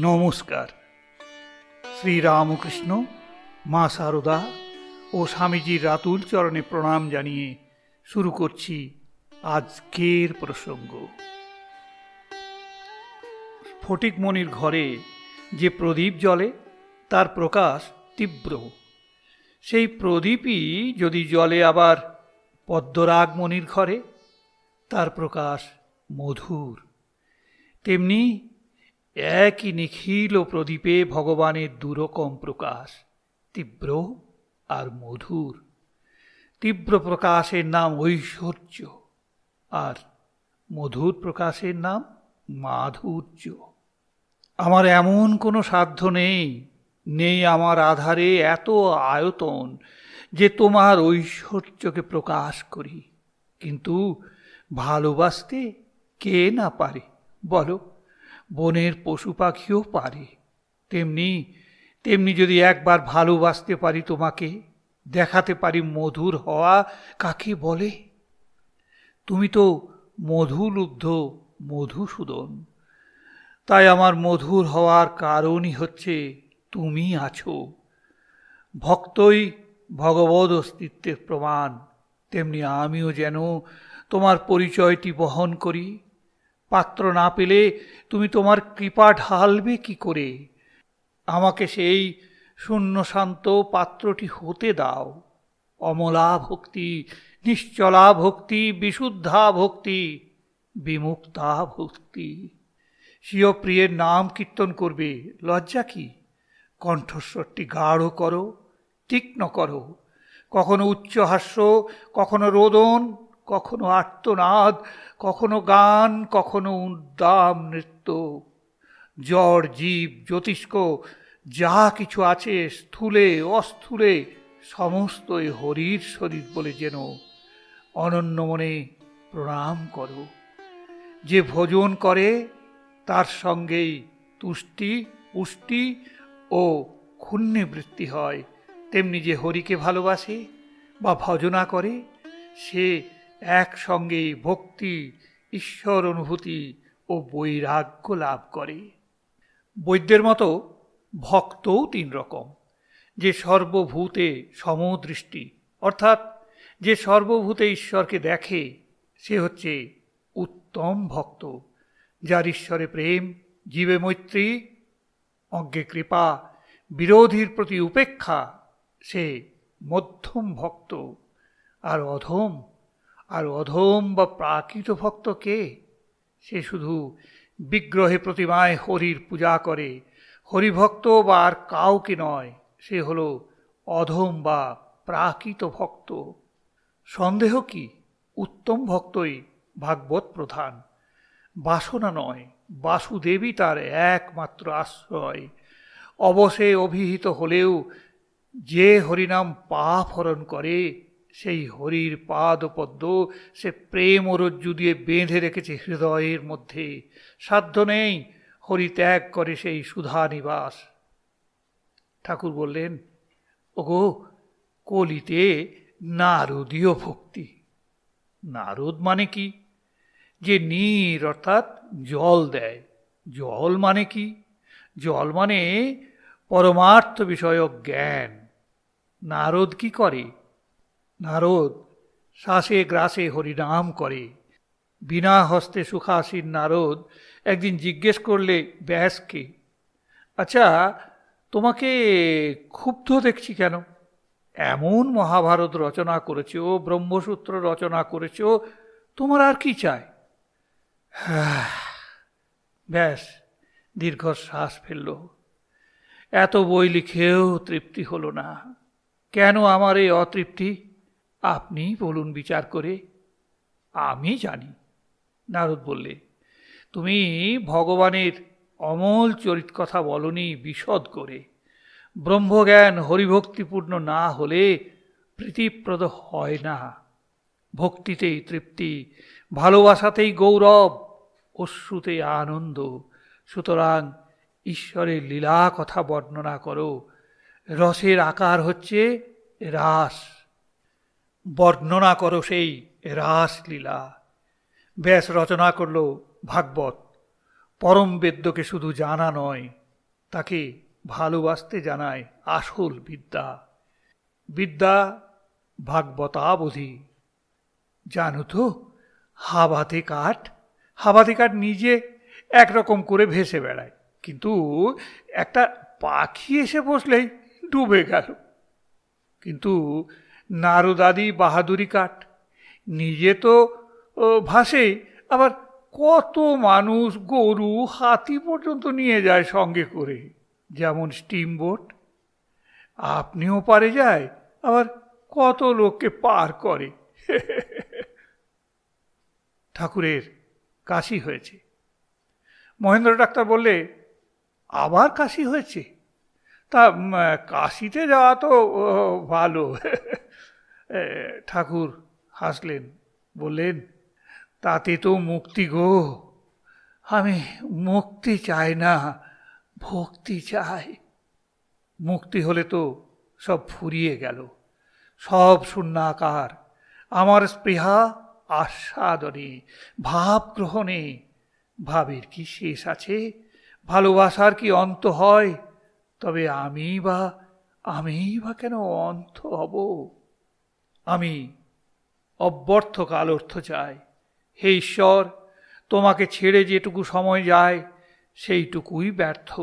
নমস্কার শ্রীরামকৃষ্ণ মা সারদা ও স্বামীজির রাতুল চরণে প্রণাম জানিয়ে শুরু করছি আজকের প্রসঙ্গ। ফটিকমণির ঘরে যে প্রদীপ জ্বলে, তার প্রকাশ তীব্র। সেই প্রদীপই যদি জলে আবার পদ্মরাগমণির ঘরে, তার প্রকাশ মধুর। তেমনি একই নিখিল প্রদীপে ভগবানের দুরকম প্রকাশ, তীব্র আর মধুর। তীব্র প্রকাশের নাম ঐশ্বর্য আর মধুর প্রকাশের নাম মাধুর্য। আমার এমন কোনো সাধ্য নেই নেই আমার আধারে এত আয়তন যে তোমার ঐশ্বর্যকে প্রকাশ করি। কিন্তু ভালোবাসতে কে না পারে, বলো? বনের পশু পাখিও পারে। তেমনি তেমনি যদি একবার ভালোবাসতে পারি তোমাকে, দেখাতে পারি মধুর হওয়া কাকে বলে? তুমি তো মধুলুব্ধ মধুসূদন। তাই আমার মধুর হওয়ার কারণই হচ্ছে তুমি আছো। ভক্তই ভগবদ অস্তিত্বের প্রমাণ। তেমনি আমিও যেন তোমার পরিচয়টি বহন করি। পাত্র না পেলে তুমি তোমার কৃপা ঢালবে কি করে? আমাকে সেই শূন্য শান্ত পাত্রটি হতে দাও। অমলা ভক্তি নিশ্চলা ভক্তি বিশুদ্ধা ভক্তি বিমুক্তা ভক্তি স্বীয় প্রিয়ের নাম কীর্তন করবে। লজ্জা কি? কণ্ঠস্বরটি গাঢ় করো, তীক্ষ্ণ করো। কখনো উচ্চহাস্য কখনো রোদন কখনো আর্তনাদ কখনো গান, কখনো উদ্দাম নৃত্য। জ্বর, জীব, জ্যোতিষ্ক, যা কিছু আছে স্থূলে, অস্থূলে, সমস্তই হরির শরীর বলে যেন অনন্য মনে প্রণাম করো। যে ভোজন করে, তার সঙ্গেই তুষ্টি, পুষ্টি ও ক্ষুণ্ণবৃত্তি হয়। তেমনি যে হরিকে ভালোবাসে বা ভজনা করে, সে একসঙ্গেই ভক্তি, ঈশ্বর অনুভূতি ও বৈরাগ্য লাভ করে। বৈদ্যের মতো ভক্তও তিন রকম। যে সর্বভূতে সমদৃষ্টি, অর্থাৎ যে সর্বভূতে ঈশ্বরকে দেখে, সে হচ্ছে উত্তম ভক্ত, যার ঈশ্বরে প্রেম, জীবে মৈত্রী, অজ্ঞে কৃপা, বিরোধীর প্রতি উপেক্ষা সে মধ্যম ভক্ত আর অধম আর অধম বা প্রাকৃত ভক্ত কে? সে শুধু বিগ্রহে প্রতিমায় হরির পূজা করে। হরিভক্ত বা আর কাউকে নয়, সে হল অধম বা প্রাকৃত ভক্ত। সন্দেহ কি? উত্তম ভক্তই ভাগবত প্রধান। বাসনা নয় বাসুদেবী তার একমাত্র আশ্রয়। অবশে অভিহিত হলেও যে হরিনাম পাপ হরণ করে সেই হরির পাদপদ্ম সে প্রেম ও রজ্জু দিয়ে বেঁধে রেখেছে হৃদয়ের মধ্যে। সাধ্য নেই হরি ত্যাগ করে সেই সুধা নিবাস। ঠাকুর বললেন, ওগো, কলিতে নারদীয় ভক্তি। নারদ মানে কি? যে নীর অর্থাৎ জল দেয়। জল মানে কি? জল মানে পরমার্থ বিষয়ক জ্ঞান। নারদ কি করে? নারদ, শ্বাসে গ্রাসে হরিনাম করে। বিনা হস্তে সুখাসীন নারদ একদিন জিজ্ঞেস করলে ব্যাসকে আচ্ছা তোমাকে ক্ষুব্ধ দেখছি কেন? এমন মহাভারত রচনা করেছ, ব্রহ্মসূত্র রচনা করেছ, তোমার আর কি চায় ব্যাস দীর্ঘশ্বাস ফেলল। এত বই লিখেও তৃপ্তি হলো না। কেন আমার এই অতৃপ্তি? আপনি বলুন বিচার করে। আমি জানি। নারদ বললে, তুমি ভগবানের অমল চরিত কথা বলনি বিশদ করে। ব্রহ্মজ্ঞান হরিভক্তিপূর্ণ না হলে প্রীতিপ্রদ হয় না। ভক্তিতেই তৃপ্তি, ভালোবাসাতেই গৌরব, অশ্রুতে আনন্দ। সুতরাং ঈশ্বরের লীলা কথা বর্ণনা করো। রসের আকার হচ্ছে রাস বর্ণনা করো সেই রাসলীলা। ব্যাস রচনা করল ভাগবত। পরম বেদ্যকে শুধু জানা নয়, তাকে ভালোবাসতে জানায় আসল বিদ্যা। বিদ্যা ভাগবতাবধি। জানো তো, হাবাতে কাঠ হাবাতে কাঠ নিজে একরকম করে ভেসে বেড়ায়। কিন্তু একটা পাখি এসে বসলেই ডুবে গেল। কিন্তু নারদাদি বাহাদুরি কাঠ নিজে তো ও, ভাসেই আবার কত মানুষ গরু হাতি পর্যন্ত নিয়ে যায় সঙ্গে করে যেমন স্টিম বোট আপনিও পারে যায় আবার কত লোককে পার করে। ঠাকুরের কাশি হয়েছে। মহেন্দ্র ডাক্তার বললে আবার কাশি হয়েছে? তা কাশিতে যাওয়া তো ভালো। ঠাকুর হাসলেন, বললেন, তাতে তো মুক্তি গো। আমি মুক্তি চাই না, ভক্তি চাই। মুক্তি হলে তো সব ফুরিয়ে গেল, সব শূন্যাকার। আমার স্পৃহা আস্বাদনে, ভাব গ্রহণে। ভাবের কি শেষ আছে? ভালোবাসার কি অন্ত হয়? তবে আমি বা আমি বা কেন অন্ত হব? আমি অব্যর্থকাল অর্থ চাই। হে ঈশ্বর, তোমাকে ছেড়ে যেটুকু সময় যায়, সেইটুকুই ব্যর্থ।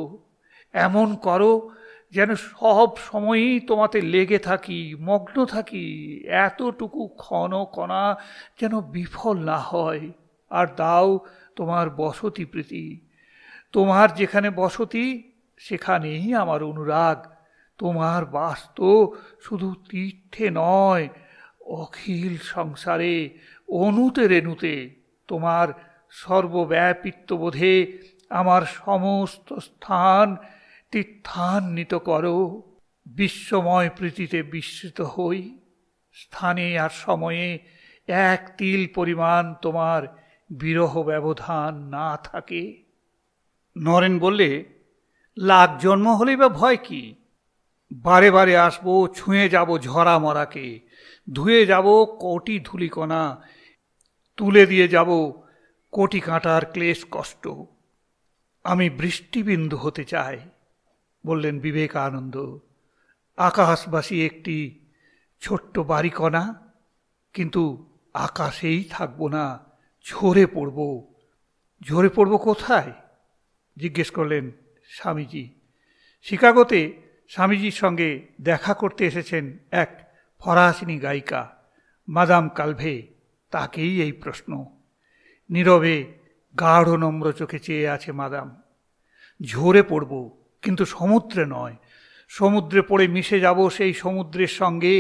এমন করো যেন সব সময়ই তোমাতে লেগে থাকি, মগ্ন থাকি, এতটুকু ক্ষণ কণা যেন বিফল না হয়। আর দাও তোমার বসতি প্রীতি। তোমার যেখানে বসতি, সেখানেই আমার অনুরাগ। তোমার বাস তো শুধু তীর্থে নয় অখিল সংসারে, অনুতে রেণুতে, তোমার সর্বব্যাপিত্ববোধে আমার সমস্ত স্থান তীর্থান্বিত করো। বিশ্বময় প্রীতিতে বিস্মৃত হই। স্থানে আর সময়ে এক তিল পরিমাণ তোমার বিরহ ব্যবধান না থাকে। নরেন বললে, লাখ জন্ম হলেই বা ভয় কি? বারে বারে আসব, ছুঁয়ে যাব ঝরা মরাকে। ধুয়ে যাব কোটি ধুলিকণা, তুলে দিয়ে যাব কোটি কাঁটার ক্লেশ কষ্ট। আমি বৃষ্টিবিন্দু হতে চাই, বললেন বিবেকানন্দ। আকাশবাসী একটি ছোট্ট বাড়িকণা, কিন্তু আকাশেই থাকব না, ঝরে পড়ব। ঝরে পড়ব কোথায়? জিজ্ঞেস করলেন স্বামীজি। শিকাগোতে স্বামীজির সঙ্গে দেখা করতে এসেছেন এক ফরাসিনী গায়িকা মাদাম কালভে তাকেই এই প্রশ্ন। নীরবে গাঢ় নম্র চোখে চেয়ে আছে মাদাম। ঝরে পড়ব, কিন্তু সমুদ্রে নয়। সমুদ্রে পড়ে মিশে যাব সেই সমুদ্রের সঙ্গে।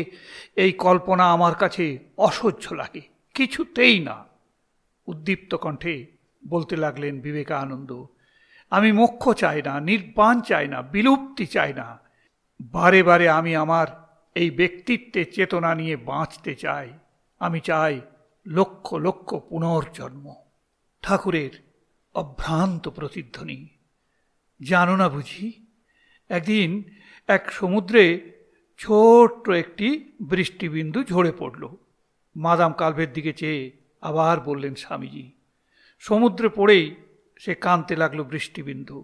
এই কল্পনা আমার কাছে অসহ্য লাগে, কিছুতেই না। উদ্দীপ্ত কণ্ঠে বলতে লাগলেন বিবেকানন্দ, আমি মোক্ষ চাই না, নির্বাণ চাই না, বিলুপ্তি চাই না। বারে বারে আমি আমার এই ব্যক্তিত্বের চেতনা নিয়ে বাঁচতে চাই। আমি চাই লক্ষ লক্ষ পুনর্জন্ম। ঠাকুরের অভ্রান্ত প্রতিধ্বনি। জানো না বুঝি? একদিন এক সমুদ্রে ছোট্ট একটি বৃষ্টিবিন্দু ঝরে পড়ল। মাদাম কালভের দিকে চেয়ে আবার বললেন স্বামীজি, সমুদ্রে পড়েই সে কানতে লাগল বৃষ্টিবিন্দু।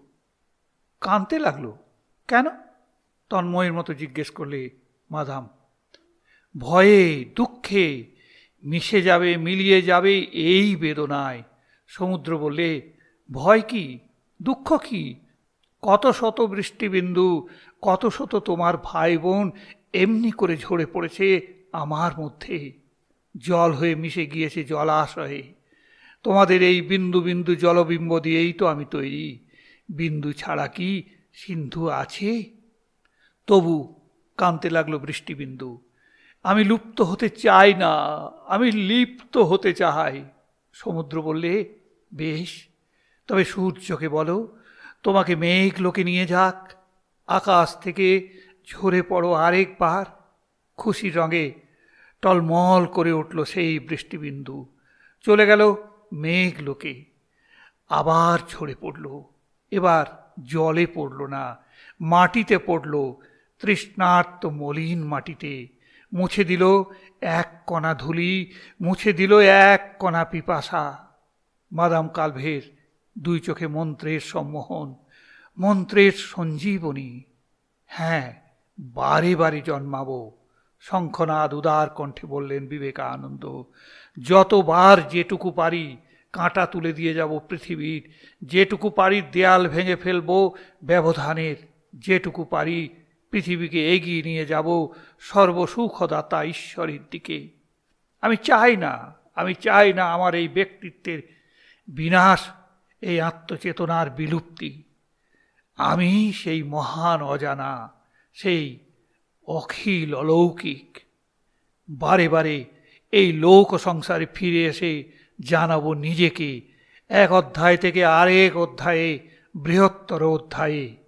কানতে লাগল? কেন? তন্ময়ের মতো জিজ্ঞেস করলে মাদাম। ভয়ে, দুঃখে মিশে যাবে, মিলিয়ে যাবে এই বেদনায়। সমুদ্র বলে ভয় কি? দুঃখ কি? কত শত বৃষ্টিবিন্দু, কত শত তোমার ভাই বোন এমনি করে ঝরে পড়েছে আমার মধ্যে। জল হয়ে মিশে গিয়েছে জলাশয়ে। তোমাদের এই বিন্দু বিন্দু জলবিম্ব দিয়েই তো আমি তৈরি। বিন্দু ছাড়া কি সিন্ধু আছে? তবু কানতে লাগল বৃষ্টিবিন্দু। আমি লুপ্ত হতে চাই না, আমি লিপ্ত হতে চাই। সমুদ্র বললে, বেশ, তবে সূর্যকে বলো, তোমাকে মেঘ লোকে নিয়ে যাক। আকাশ থেকে ঝরে পড়ো আরেকবার খুশির রঙে টলমল করে উঠল সেই বৃষ্টিবিন্দু। চলে গেল মেঘ লোকে। আবার ঝরে পড়ল। এবার জলে পড়ল না, মাটিতে পড়ল তৃষ্ণার্ত মলিন মাটিতে। মুছে দিল এক কণা ধুলি, মুছে দিল এক কণা পিপাসা। মাদাম কালভের দুই চোখে মন্ত্রের সম্মোহন, মন্ত্রের সঞ্জীবনী। হ্যাঁ বারে বারে জন্মাবো, শঙ্খনাদ উদার কণ্ঠে বললেন বিবেকানন্দ, যতবার যেটুকু পারি কাঁটা তুলে দিয়ে যাব পৃথিবীর, যেটুকু পারি দেয়াল ভেঙে ফেলব ব্যবধানের, যেটুকু পারি পৃথিবীকে এগিয়ে নিয়ে যাব সর্বসুখদাতা ঈশ্বরের দিকে। আমি চাই না, আমি চাই না আমার এই ব্যক্তিত্বের বিনাশ, এই আত্মচেতনার বিলুপ্তি। আমি সেই মহান অজানা, সেই অখিল অলৌকিক। বারে বারে এই লোক সংসারে ফিরে এসে জানাব নিজেকে, এক অধ্যায় থেকে আরেক অধ্যায়ে, বৃহত্তর অধ্যায়ে।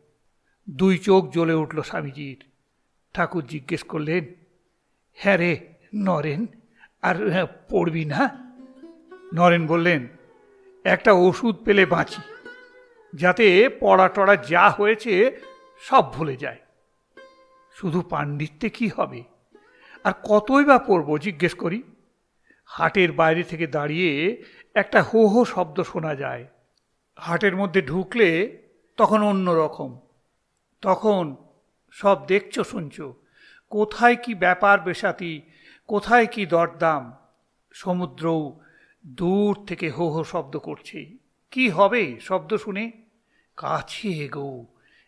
দুই চোখ জ্বলে উঠল স্বামীজির। ঠাকুর জিজ্ঞেস করলেন হ্যাঁ রে নরেন আর হ্যাঁ, পড়বি না? নরেন বললেন একটা ওষুধ পেলে বাঁচি যাতে পড়া টড়া যা হয়েছে সব ভুলে যায়। শুধু পাণ্ডিত্যে কি হবে? আর কতই বা পড়ব জিজ্ঞেস করি? হাটের বাইরে থেকে দাঁড়িয়ে একটা হো হো শব্দ শোনা যায়। হাটের মধ্যে ঢুকলে তখন অন্য রকম। তখন সব দেখছ, শুনছো। কোথায় কি ব্যাপার বেসাতি, কোথায় কি দরদাম? সমুদ্রও দূর থেকে হো হো শব্দ করছে। কি হবে শব্দ শুনে? কাছে এগো,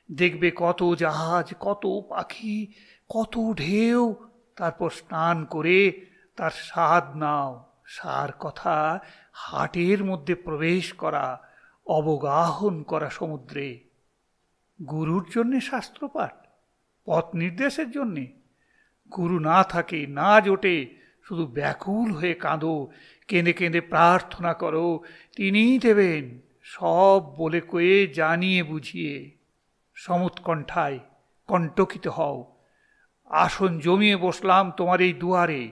দেখবে কত জাহাজ, কত পাখি, কত ঢেউ। তারপর স্নান করে তার স্বাদ নাও। সার কথা হাটের মধ্যে প্রবেশ করা, অবগাহন করা সমুদ্রে। গুরুর জন্যে শাস্ত্রপাঠ পথ নির্দেশের জন্যে। গুরু না থাকে, না জোটে, শুধু ব্যাকুল হয়ে কাঁদো, কেঁদে কেঁদে প্রার্থনা করো, তিনিই দেবেন সব বলে কয়ে জানিয়ে বুঝিয়ে। সমুৎকণ্ঠায় কণ্টকিত হও, আসন জমিয়ে বসলাম তোমার এই দুয়ারে।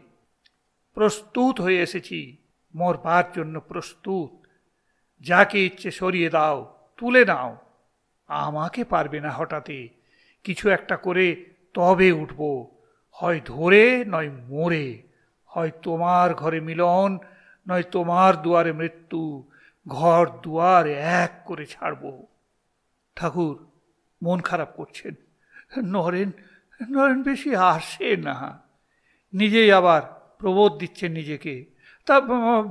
প্রস্তুত হয়ে এসেছি, মরবার জন্য প্রস্তুত। যাকে ইচ্ছে সরিয়ে দাও, তুলে নাও। আমাকে পারবে না হঠাতে কিছু একটা করে তবে উঠব। হয় ধরে, নয় মরে। হয় তোমার ঘরে মিলন, নয় তোমার দুয়ারে মৃত্যু। ঘর দুয়ার এক করে ছাড়ব। ঠাকুর, মন খারাপ করছেন। নরেন নরেন বেশি আসে না। নিজেই আবার প্রবোধ দিচ্ছেন নিজেকে। তা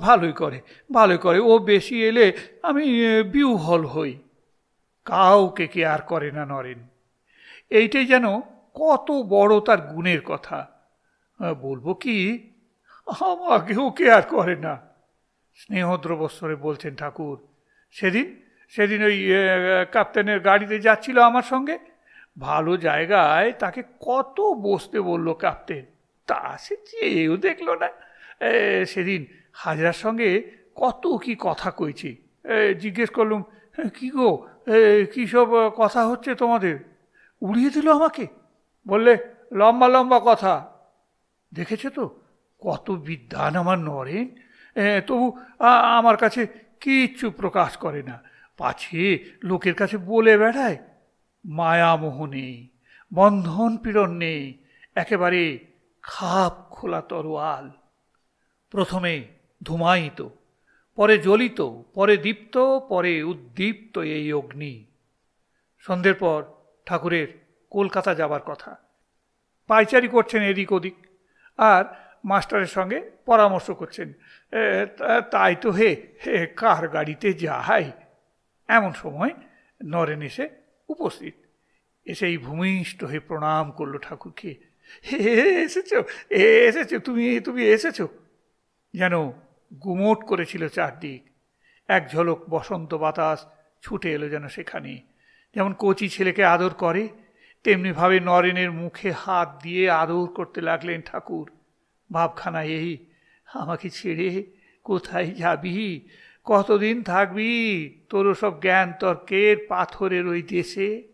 ভালোই করে ভালোই করে। ও বেশি এলে আমি বিউহল হই। কাউকে কে আর করে না নরেন। এইটাই যেন কত বড় তার গুণের কথা। বলব কি, আমাকেও কে আর করে না। স্নেহদ্রবস্বরে বলছেন ঠাকুর, সেদিন সেদিন ওই ক্যাপ্টেনের গাড়িতে যাচ্ছিল আমার সঙ্গে। ভালো জায়গায় তাকে কত বসতে বলল ক্যাপ্টেন। তা সে চেয়েও দেখল না। সেদিন হাজরার সঙ্গে কত কি কথা কইছি। জিজ্ঞেস করলুম কি গো? কী সব কথা হচ্ছে তোমাদের? উড়িয়ে দিল আমাকে? বললে, লম্বা লম্বা কথা। দেখেছে তো? কত বিদ্যান আমার নরেন। তবু আমার কাছে কিচ্ছু প্রকাশ করে না। পাছে লোকের কাছে বলে বেড়ায়, মায়ামোহ নেই, বন্ধন পীড়ন নেই, একেবারে খাপ খোলা তরোয়াল। প্রথমে ধুমায়িত পরে জ্বলিত, পরে দীপ্ত, পরে উদ্দীপ্ত এই অগ্নি। সন্ধ্যের পর ঠাকুরের কলকাতা যাবার কথা। পাইচারি করছেন এদিক ওদিক, আর মাস্টারের সঙ্গে পরামর্শ করছেন তাই তো হে হে, কার গাড়িতে যাই? এমন সময় নরেন এসে উপস্থিত। এসেই ভূমিষ্ঠ হয়ে প্রণাম করল ঠাকুরকে, হে এসেছ এসেছ, তুমি তুমি এসেছ? যেন গুমোট করেছিল চারদিক। এক ঝলক বসন্ত বাতাস ছুটে এলো যেন সেখানে। যেমন কচি ছেলেকে আদর করে, তেমনিভাবে নরেনের মুখে হাত দিয়ে আদর করতে লাগলেন ঠাকুর। ভাবখানা এই, আমাকে ছেড়ে কোথায় যাবি? কতদিন থাকবি? তোর সব জ্ঞান তর্কের পাথরের ওই দেশে।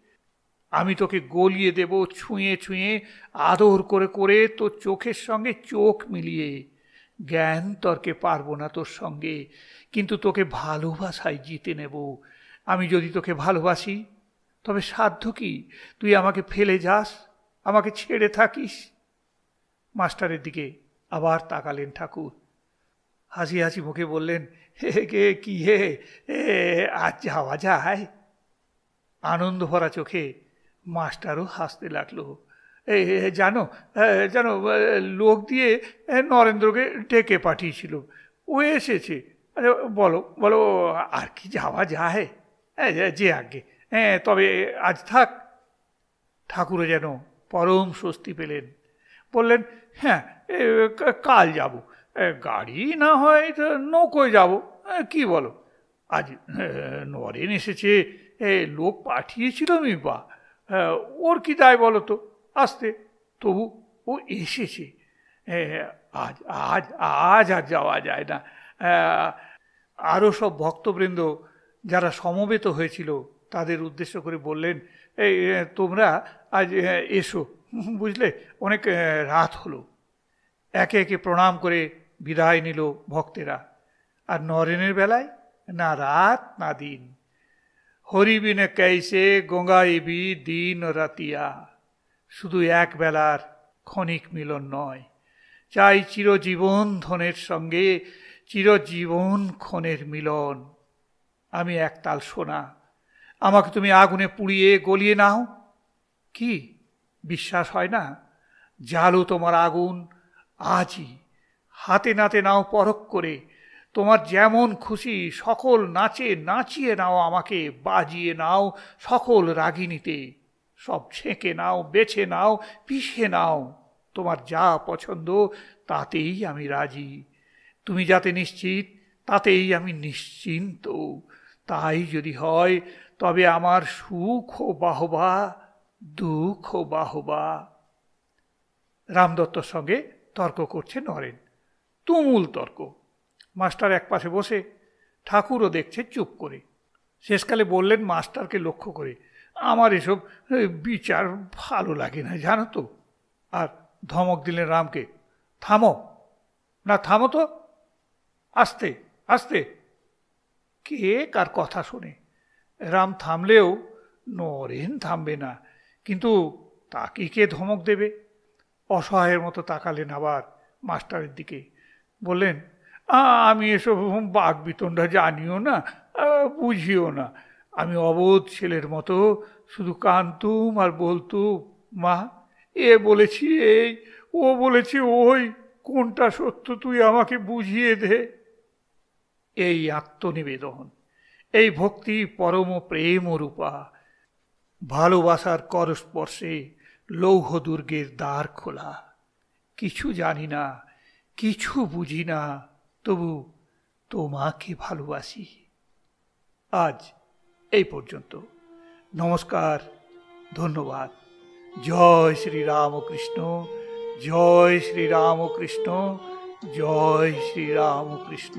আমি তোকে গলিয়ে দেব ছুঁয়ে ছুঁয়ে, আদর করে করে তোর চোখের সঙ্গে চোখ মিলিয়ে। জ্ঞান তর্কে পারব না তোর সঙ্গে, কিন্তু তোকে ভালোবাসায় জিতে নেব। আমি যদি তোকে ভালোবাসি, তবে সাধ্য কি? তুই আমাকে ফেলে যাস, আমাকে ছেড়ে থাকিস? মাস্টারের দিকে আবার তাকালেন ঠাকুর। হাসি হাসি মুখে বললেন, হে, কে, কি, হে এ আজ যাওয়া যায়? আনন্দ ভরা চোখে মাস্টারও হাসতে লাগল। জানো জানো লোক দিয়ে নরেন্দ্রকে ডেকে পাঠিয়েছিল। ও এসেছে। আরে, বলো বলো আর কি যাওয়া যায়? এ, যে- আগে। হ্যাঁ তবে আজ থাক। ঠাকুরও যেন পরম স্বস্তি পেলেন। বললেন হ্যাঁ কাল যাব। গাড়ি না হয় তো নৌকোয় যাব। কি বলো? আজ নরেন এসেছে। লোক পাঠিয়েছিল এ, ওর কি দায় বলো তো? আসতে, তবু ও এসেছে। আজ আজ আজ আর যাওয়া যায় না। আরও সব ভক্তবৃন্দ যারা সমবেত হয়েছিল, তাদের উদ্দেশ্য করে বললেন এই তোমরা আজ এসো। বুঝলে? অনেক রাত হলো। একে একে প্রণাম করে বিদায় নিল ভক্তেরা। আর নরেনের বেলায়, না রাত, না দিন। হরিবিনে कैसे গঙ্গাইবি দিন রাতিয়া। শুধু এক বেলার ক্ষণিক মিলন নয়। চাই চিরজীবন ধনের সঙ্গে, চিরজীবন ক্ষণের মিলন। আমি একতাল সোনা, আমাকে তুমি আগুনে পুড়িয়ে গলিয়ে নাও। কি? বিশ্বাস হয় না? জালো তোমার আগুন, আজই। হাতে নাতে নাও পরখ করে, তোমার যেমন খুশি, সকল নাচে নাচিয়ে নাও আমাকে, বাজিয়ে নাও সকল রাগিনীতে। সব ছেঁকে নাও, বেছে নাও, পিষে নাও। তোমার যা পছন্দ, তাতেই আমি রাজি। তুমি যাতে নিশ্চিত, তাতেই আমি নিশ্চিন্ত। তাই যদি হয়, তবে আমার সুখ ও বাহবা, দুঃখ ও বাহবা। রামদত্তর সঙ্গে তর্ক করছে নরেন। তুমুল তর্ক। মাস্টার এক পাশে বসে, ঠাকুরও দেখছে চুপ করে। শেষকালে বললেন মাস্টারকে লক্ষ্য করে আমার এসব বিচার ভালো লাগে না, জানো তো। আর ধমক দিলেন রামকে, থামো। না, থামো তো। আস্তে আস্তে। কে কার কথা শোনে? রাম থামলেও নরেন থামবে না, কিন্তু তাকে কে ধমক দেবে? অসহায়ের মতো তাকালেন আবার মাস্টারের দিকে, বললেন আমি এসব বাঘ বিতণ্ডা জানিও না বুঝিও না। আমি অবোধ ছেলের মতো, শুধু কানতুম আর বলতুম, মা, এ বলেছি এই, ও বলেছি ওই, কোনটা সত্য তুই আমাকে বুঝিয়ে দে? এই আত্মনিবেদন, এই ভক্তি পরম প্রেম রূপা ভালোবাসার করস্পর্শে লৌহ দুর্গের দ্বার খোলা। কিছু জানি না, কিছু বুঝি না, তবু তোমাকে ভালোবাসি। আজ এই পর্যন্ত। নমস্কার ধন্যবাদ। জয় শ্রী রামকৃষ্ণ জয় শ্রী রামকৃষ্ণ জয় শ্রী রামকৃষ্ণ